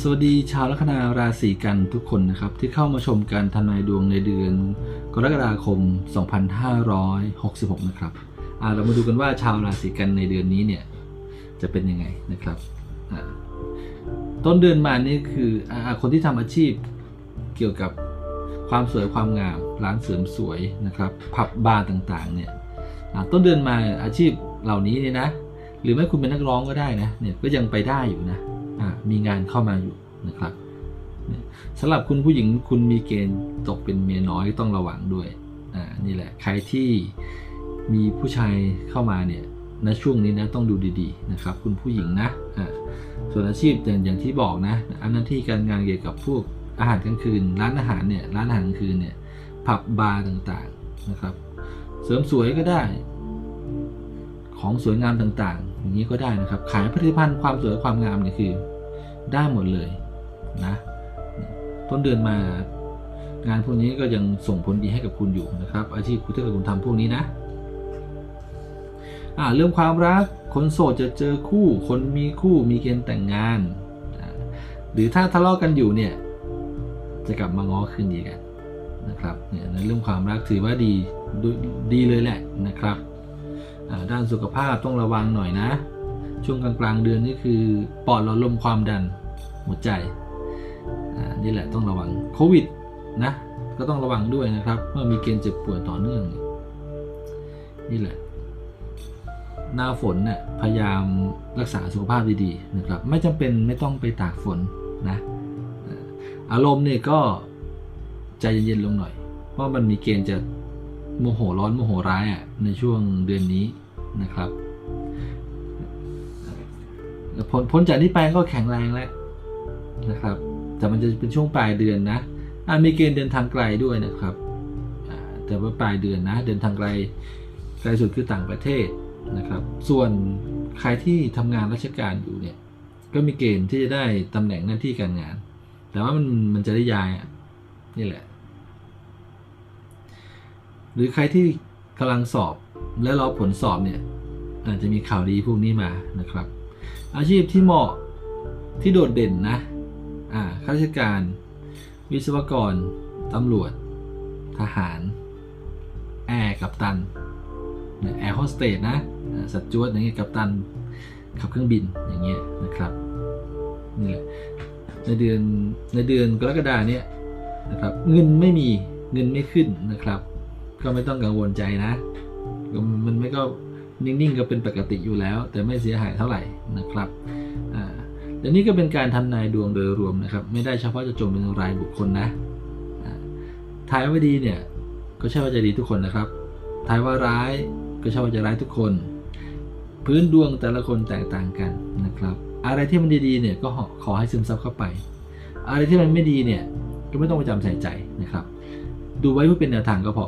สวัสดีชาวลัคนาราศีกันทุกคนนะครับ ที่เข้ามาชมการทำนายดวงในเดือน กรกฎาคม 2566 นะครับเรามาดูกันว่าชาวราศีกันในเดือนนี้เนี่ยจะเป็นยังไงนะครับต้นเดือนมานี่คืออคนที่ทำอาชีพเกี่ยวกับความสวยความงามร้านเสริมสวยนะครับผับบาร์ต่างๆเนี่ยต้นเดือนมาอาชีพเหล่านี้เนี่ยนะ หรือไม่คุณเป็นนักร้องก็ได้นะเนี่ยก็ยังไปได้อยู่นะ มีงานเข้ามาอยู่นะครับสำหรับคุณผู้หญิงคุณมีเกณฑ์ตกเป็นเมียน้อยต้องระวังด้วยนี่แหละใครที่มีผู้ชายเข้ามาเนี่ยในช่วงนี้นะต้องดูดีๆนะครับ คุณผู้หญิงนะส่วนอาชีพอย่างอย่างที่บอกนะอันหน้าที่การงานเกี่ยวกับพวกอาหารกลางคืน ร้านอาหารเนี่ยร้านอาหารกลางคืนเนี่ยผับบาร์ต่างๆนะครับ เสริมสวยก็ได้ ของสวยงามต่างๆ อย่างนี้ก็ได้นะครับ ขายผลิตภัณฑ์ความสวยความงามเนี่ยคือ ได้หมดเลยนะต้นเดือนมางานพวกนี้ก็ยังส่งผลดีให้กับคุณอยู่นะครับ อาชีพคุณถ้าเกิดคุณทำพวกนี้นะอ่าเรื่องความรักคนโสดจะเจอคู่ คนมีคู่มีเกณฑ์แต่งงาน หรือถ้าทะเลาะกันอยู่เนี่ย จะกลับมาง้อคืนดีกันนะครับเนี่ยในเรื่องความรักถือว่าดีด,ดีเลยแหละนะครับ ด้านสุขภาพต้องระวังหน่อยนะ ช่วงกลางๆเดือนนี่คือปอดหลอดลมความดันหัวใจนี่แหละต้องระวังโควิดนะก็ต้องระวังด้วยนะครับ เมื่อมีเกณฑ์เจ็บป่วยต่อเนื่อง นี่แหละ หน้าฝนเนี่ยพยายามรักษาสุขภาพดีๆนะครับ ไม่จำเป็นไม่ต้องไปตากฝนนะอารมณ์เนี่ยก็ใจเย็นๆลงหน่อย เพราะมันมีเกณฑ์จะ โมโหร้อนโมโหร้ายอะในช่วงเดือนนี้นะครับแล้วพ้นพ้นจากนี้ไปก็แข็งแรงแล้วนะครับ แต่มันจะเป็นช่วงปลายเดือนนะอะมีเกณฑ์เดินทางไกลด้วยนะครับแต่ว่าปลายเดือนนะ เดินทางไกลไกลสุดคือต่างประเทศนะครับ ส่วนใครที่ทำงานราชการอยู่เนี่ย ก็มีเกณฑ์ที่จะได้ตำแหน่งหน้าที่การงาน แต่ว่ามันมันจะได้ย้ายอะนี่แหละ หรือใครที่กำลังสอบและรอผลสอบเนี่ยอาจจะมีข่าวดีพวกนี้มานะครับ อาชีพที่เหมาะที่โดดเด่นนะอ่าข้าราชการ วิศวกรตำรวจ ทหาร แอร์กัปตันแอร์โฮสเตสนะสัตว์จวดอย่างเงี้ยกัปตันขับเครื่องบินอย่างเงี้ยนะครับนี่แหละในเดือนในเดือนกรกฎาเนี่ยนะครับเงินไม่มีเงินไม่ขึ้นนะครับ ก็ไม่ต้องกังวลใจนะ มันไม่ก็นิ่งๆก็เป็นปกติอยู่แล้ว แต่ไม่เสียหายเท่าไหร่นะครับอ่าแต่นี่ก็เป็นการทำนายดวงโดยรวมนะครับ ไม่ได้เฉพาะจะจงเป็นรายบุคคลนะอ่าทายว่าดีเนี่ยก็ใช่ว่าจะดีทุกคนนะครับทายว่าร้ายก็ใช่ว่าจะร้ายทุกคน พื้นดวงแต่ละคนแตกต่างกันนะครับ อะไรที่มันดีๆเนี่ยก็ขอให้ซึมซับเข้าไป อะไรที่มันไม่ดีเนี่ยก็ไม่ต้องไปจำใส่ใจนะครับ ดูไว้เพื่อเป็นแนวทางก็พอ